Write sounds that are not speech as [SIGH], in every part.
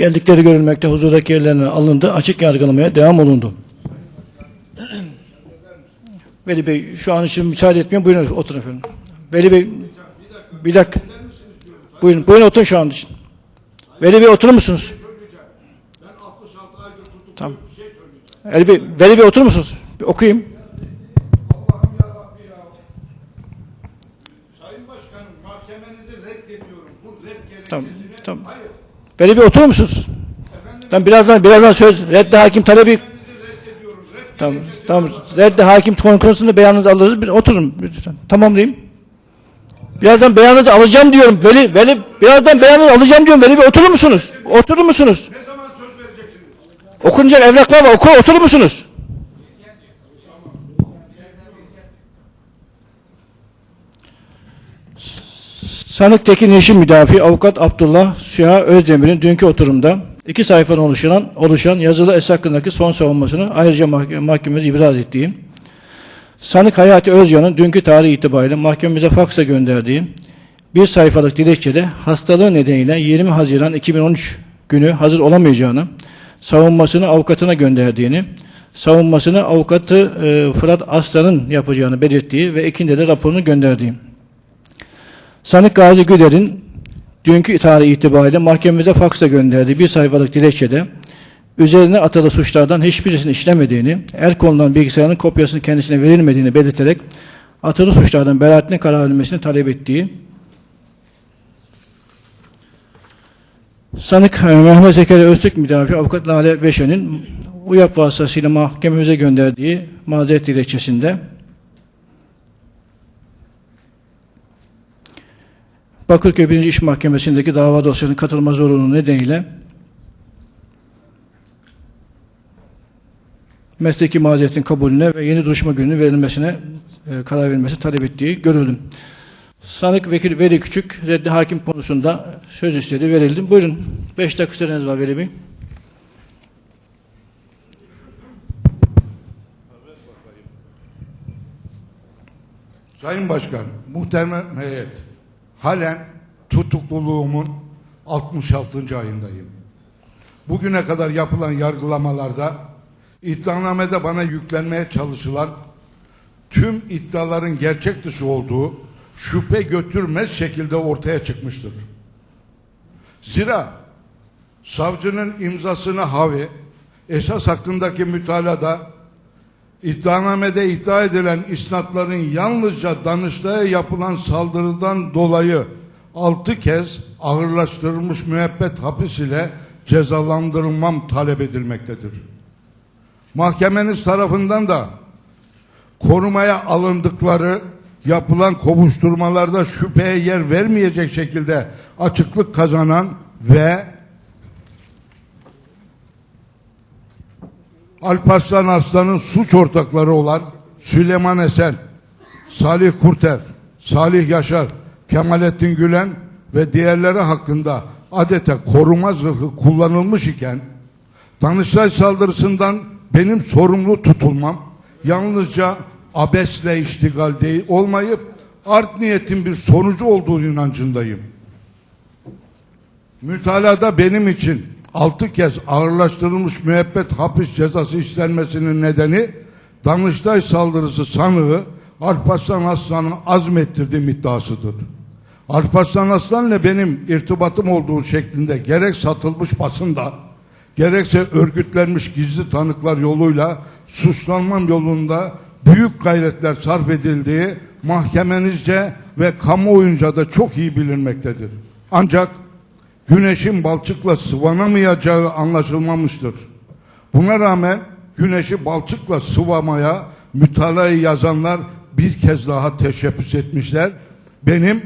Geldikleri görülmekte huzurdaki yerlerine alındı. Açık yargılamaya devam olundu. [CLEARS THROAT] Veli Bey şu an için müsaade etmiyor. Buyurun oturun efendim. Veli Bey bir dakika. Buyurun, buyurun oturun şu an için. Veli Bey oturur musunuz? Tamam. Veli Bey, Veli Bey oturur musunuz? Bir okuyayım. Sayın Başkanım mahkemenizi reddediyorum. Bu red gerekçesini... Tamam. Veli Bey oturur musunuz? Ben birazdan birazdan söz reddi hakim talebi tamam tamam reddi hakim konusunda beyanınızı alırız. Bir oturun lütfen. Tamamlayayım. Birazdan beyanınızı alacağım diyorum. Veli Veli birazdan beyanınızı alacağım diyorum. Veli Bey oturur musunuz? Oturur musunuz? ne zaman söz vereceksiniz? Okunacak evraklar var. Oku oturur musunuz? Sanık Tekin Yeşil Müdafi Avukat Abdullah Süha Özdemir'in dünkü oturumda iki sayfadan oluşan, oluşan yazılı es hakkındaki son savunmasını ayrıca mahke- mahkememize ibraz ettiği, Sanık Hayati Özyan'ın dünkü tarih itibariyle mahkememize faksa gönderdiği bir sayfalık dilekçede hastalığı nedeniyle 20 Haziran 2013 günü hazır olamayacağını, savunmasını avukatına gönderdiğini, savunmasını avukatı Fırat Aslan'ın yapacağını belirttiği ve ikinde de raporunu gönderdiği. Sanık Gazi Güler'in dünkü tarih itibariyle mahkememize faksa gönderdiği bir sayfalık dilekçede üzerine atılı suçlardan hiçbirisini işlemediğini, el konulan bilgisayarın kopyasının kendisine verilmediğini belirterek atılı suçlardan beraatine karar verilmesini talep ettiği, Sanık e, Mehmet Zekeriya Öztürk müdafi avukat Lale Beşen'in UYAP vasıtasıyla mahkememize gönderdiği mazeret dilekçesinde Bakırköy 1. İş Mahkemesi'ndeki dava dosyasının katılma zorunluluğu nedeniyle mesleki mazeretin kabulüne ve yeni duruşma günü verilmesine e, karar verilmesi talep ettiği görüldü. Sanık Vekil Veli Küçük reddi hakim konusunda söz istedi verildi. Buyurun. 5 dakika süreniz var Veli Bey. Sayın Başkan, muhterem heyet, halen tutukluluğumun 66. ayındayım. Bugüne kadar yapılan yargılamalarda iddianamede bana yüklenmeye çalışılan tüm iddiaların gerçek dışı olduğu şüphe götürmez şekilde ortaya çıkmıştır. Zira savcının imzasını havi esas hakkındaki mütalada İddianamede iddia edilen isnatların yalnızca Danıştay'a yapılan saldırıdan dolayı altı kez ağırlaştırılmış müebbet hapis ile cezalandırılmam talep edilmektedir. Mahkemeniz tarafından da korumaya alındıkları yapılan kovuşturmalarda şüpheye yer vermeyecek şekilde açıklık kazanan ve Alparslan Arslan'ın suç ortakları olan Süleyman Esen, Salih Kurter, Salih Yaşar, Kemalettin Gülen ve diğerleri hakkında adeta koruma zırhı kullanılmış iken Danıştay saldırısından benim sorumlu tutulmam yalnızca abesle iştigal değil olmayıp art niyetin bir sonucu olduğu inancındayım. Mütalada benim için altı kez ağırlaştırılmış müebbet hapis cezası istenmesinin nedeni Danıştay saldırısı sanığı Alparslan Aslan'ı azmettirdiğim iddiasıdır. Alparslan Aslan'la benim irtibatım olduğu şeklinde gerek satılmış basında gerekse örgütlenmiş gizli tanıklar yoluyla suçlanmam yolunda büyük gayretler sarf edildiği mahkemenizce ve kamuoyunca da çok iyi bilinmektedir. Ancak güneşin balçıkla sıvanamayacağı anlaşılmamıştır. Buna rağmen güneşi balçıkla sıvamaya mütalayı yazanlar bir kez daha teşebbüs etmişler. Benim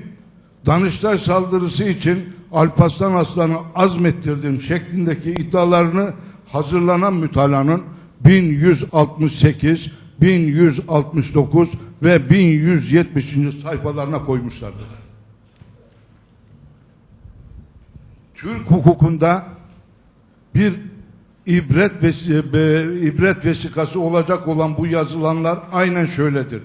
Danıştay saldırısı için Alparslan Aslan'ı azmettirdim şeklindeki iddialarını hazırlanan mütalanın 1168, 1169 ve 1170. sayfalarına koymuşlardır. Türk hukukunda bir ibret vesi- be- ibret vesikası olacak olan bu yazılanlar aynen şöyledir.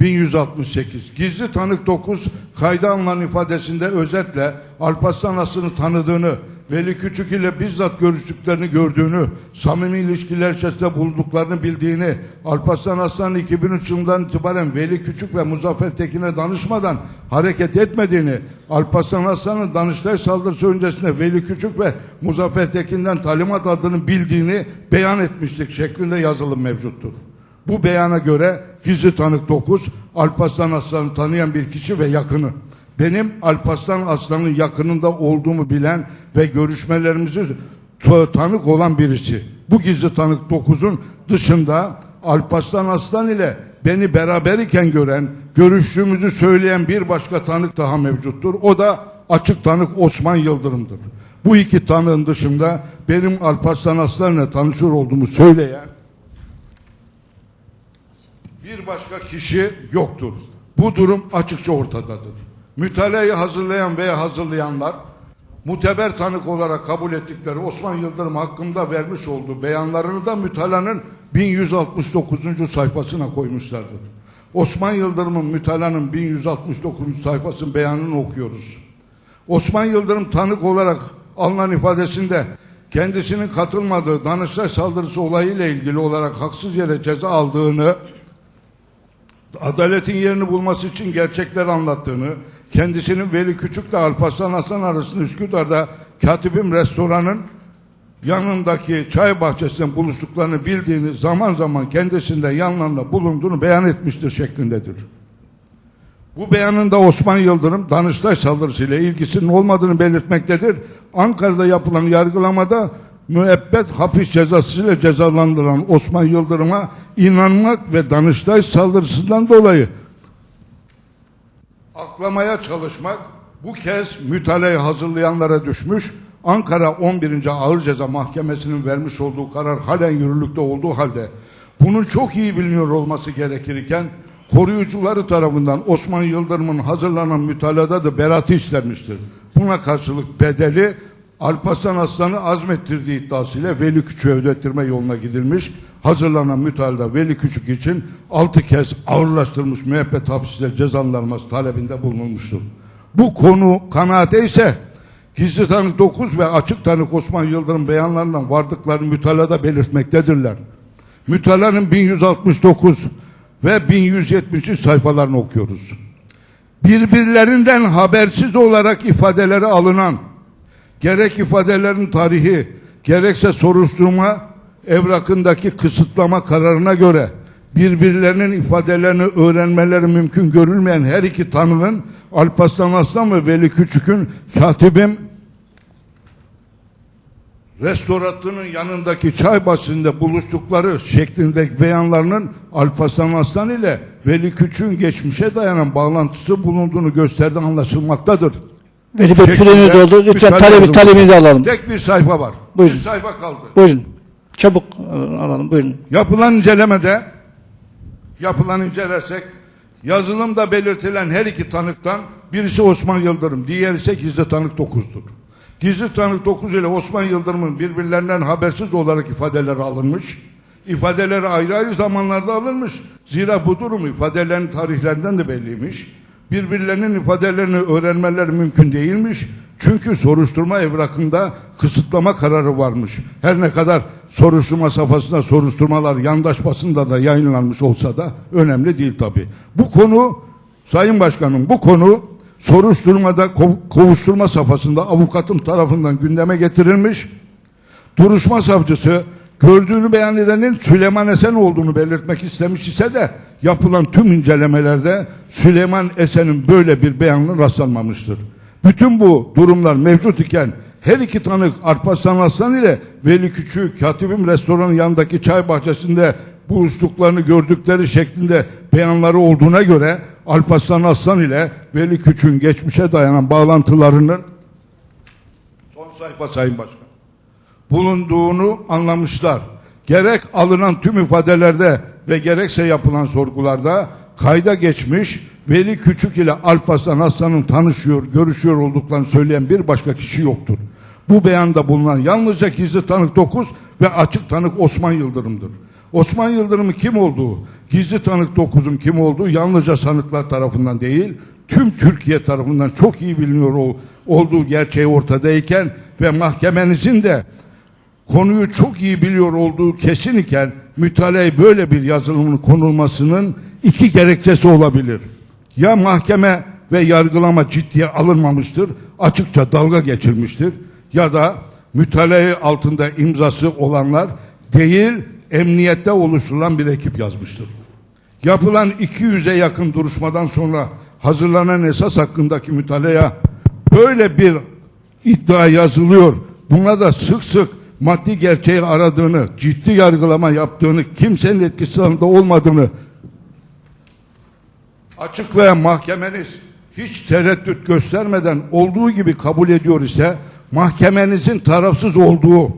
1168. Gizli tanık 9 kayda alınan ifadesinde özetle Alparslan Aslı'nı tanıdığını Veli Küçük ile bizzat görüştüklerini gördüğünü, samimi ilişkiler içerisinde bulunduklarını bildiğini, Alparslan Aslan'ın 2003 yılından itibaren Veli Küçük ve Muzaffer Tekin'e danışmadan hareket etmediğini, Alparslan Aslan'ın Danıştay saldırısı öncesinde Veli Küçük ve Muzaffer Tekin'den talimat aldığını bildiğini beyan etmiştik şeklinde yazılım mevcuttur. Bu beyana göre gizli tanık 9, Alparslan Aslan'ı tanıyan bir kişi ve yakını. Benim Alparslan Aslan'ın yakınında olduğumu bilen ve görüşmelerimizi tanık olan birisi. Bu gizli tanık 9'un dışında Alparslan Aslan ile beni beraber iken gören, görüştüğümüzü söyleyen bir başka tanık daha mevcuttur. O da açık tanık Osman Yıldırım'dır. Bu iki tanığın dışında benim Alparslan Aslan ile tanışır olduğumu söyleyen bir başka kişi yoktur. Bu durum açıkça ortadadır. Mütaleyi hazırlayan veya hazırlayanlar muteber tanık olarak kabul ettikleri Osman Yıldırım hakkında vermiş olduğu beyanlarını da mütalanın 1169. sayfasına koymuşlardır. Osman Yıldırım'ın mütalanın 1169. sayfasının beyanını okuyoruz. Osman Yıldırım tanık olarak alınan ifadesinde kendisinin katılmadığı Danıştay saldırısı olayıyla ilgili olarak haksız yere ceza aldığını adaletin yerini bulması için gerçekler anlattığını, kendisinin Veli Küçük'le Alparslan Hasan arasında Üsküdar'da Katibim restoranın yanındaki çay bahçesinde buluştuklarını bildiğini zaman zaman kendisinde yanlarında bulunduğunu beyan etmiştir şeklindedir. Bu beyanında Osman Yıldırım Danıştay saldırısıyla ilgisinin olmadığını belirtmektedir. Ankara'da yapılan yargılamada müebbet hapis cezasıyla cezalandırılan Osman Yıldırım'a inanmak ve Danıştay saldırısından dolayı aklamaya çalışmak bu kez mütaleyi hazırlayanlara düşmüş. Ankara 11. Ağır Ceza Mahkemesi'nin vermiş olduğu karar halen yürürlükte olduğu halde bunun çok iyi biliniyor olması gerekirken koruyucuları tarafından Osman Yıldırım'ın hazırlanan mütalada da beratı istenmiştir. Buna karşılık bedeli Alparslan Aslan'ı azmettirdiği iddiasıyla Veli Küçük'e ödettirme yoluna gidilmiş. Hazırlanan mütalada Veli Küçük için 6 kez ağırlaştırılmış müebbet hapiste cezalandırılması talebinde bulunulmuştur. Bu konu kanaate ise gizli tanık 9 ve açık tanık Osman Yıldırım beyanlarından vardıklarını mütalada belirtmektedirler. Mütalanın 1169 ve 1170. sayfalarını okuyoruz. Birbirlerinden habersiz olarak ifadeleri alınan gerek ifadelerin tarihi gerekse soruşturma evrakındaki kısıtlama kararına göre birbirlerinin ifadelerini öğrenmeleri mümkün görülmeyen her iki tanığın Alparslan Aslan ve Veli Küçük'ün katibim restoratının yanındaki çay bahçesinde buluştukları şeklindeki beyanlarının Alparslan Aslan ile Veli Küçük'ün geçmişe dayanan bağlantısı bulunduğunu gösterdiği anlaşılmaktadır. Veli Bey süreniz doldu. Lütfen talebi, talebinizi alalım. Tek bir sayfa var. Buyurun. Bir sayfa kaldı. Buyurun. Çabuk alalım. Buyurun. Yapılan incelemede yapılan incelersek yazılımda belirtilen her iki tanıktan birisi Osman Yıldırım, diğeri ise gizli tanık 9'dur. Gizli tanık 9 ile Osman Yıldırım'ın birbirlerinden habersiz olarak ifadeleri alınmış. İfadeleri ayrı ayrı zamanlarda alınmış. Zira bu durum ifadelerin tarihlerinden de belliymiş. Birbirlerinin ifadelerini öğrenmeleri mümkün değilmiş. Çünkü soruşturma evrakında kısıtlama kararı varmış. Her ne kadar soruşturma safhasında soruşturmalar yandaş basında da yayınlanmış olsa da önemli değil tabi. Bu konu Sayın Başkanım bu konu soruşturmada kov- kovuşturma safhasında avukatım tarafından gündeme getirilmiş. Duruşma savcısı gördüğünü beyan edenin Süleyman Esen olduğunu belirtmek istemiş ise de yapılan tüm incelemelerde Süleyman Esen'in böyle bir beyanına rastlanmamıştır. Bütün bu durumlar mevcut iken her iki tanık Arpaslan Aslan ile Veli Küçük Katibim restoranın yanındaki çay bahçesinde buluştuklarını gördükleri şeklinde beyanları olduğuna göre Alparslan Aslan ile Veli Küçük'ün geçmişe dayanan bağlantılarının son sayfa Sayın Başkan bulunduğunu anlamışlar. Gerek alınan tüm ifadelerde ve gerekse yapılan sorgularda kayda geçmiş Veli Küçük ile Alparslan Aslan'ın tanışıyor, görüşüyor olduklarını söyleyen bir başka kişi yoktur. Bu beyanda bulunan yalnızca gizli tanık 9 ve açık tanık Osman Yıldırım'dır. Osman Yıldırım'ın kim olduğu, gizli tanık 9'un kim olduğu yalnızca sanıklar tarafından değil, tüm Türkiye tarafından çok iyi biliniyor ol- olduğu gerçeği ortadayken ve mahkemenizin de konuyu çok iyi biliyor olduğu kesin iken mütaleye böyle bir yazılımın konulmasının iki gerekçesi olabilir. Ya mahkeme ve yargılama ciddiye alınmamıştır, açıkça dalga geçilmiştir ya da mütaleye altında imzası olanlar değil, emniyette oluşturulan bir ekip yazmıştır. Yapılan 200'e yakın duruşmadan sonra hazırlanan esas hakkındaki mütalaya böyle bir iddia yazılıyor. Buna da sık sık maddi gerçeği aradığını, ciddi yargılama yaptığını, kimsenin etkisi altında olmadığını açıklayan mahkemeniz hiç tereddüt göstermeden olduğu gibi kabul ediyor ise mahkemenizin tarafsız olduğu,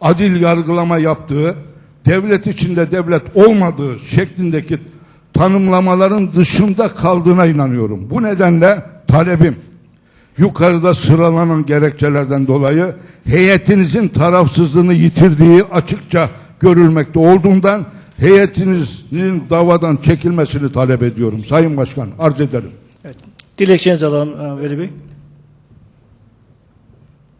adil yargılama yaptığı, devlet içinde devlet olmadığı şeklindeki tanımlamaların dışında kaldığına inanıyorum. Bu nedenle talebim yukarıda sıralanan gerekçelerden dolayı heyetinizin tarafsızlığını yitirdiği açıkça görülmekte olduğundan heyetinizin davadan çekilmesini talep ediyorum. Sayın Başkan arz ederim. Dilekçenizi alalım e, Veli Bey.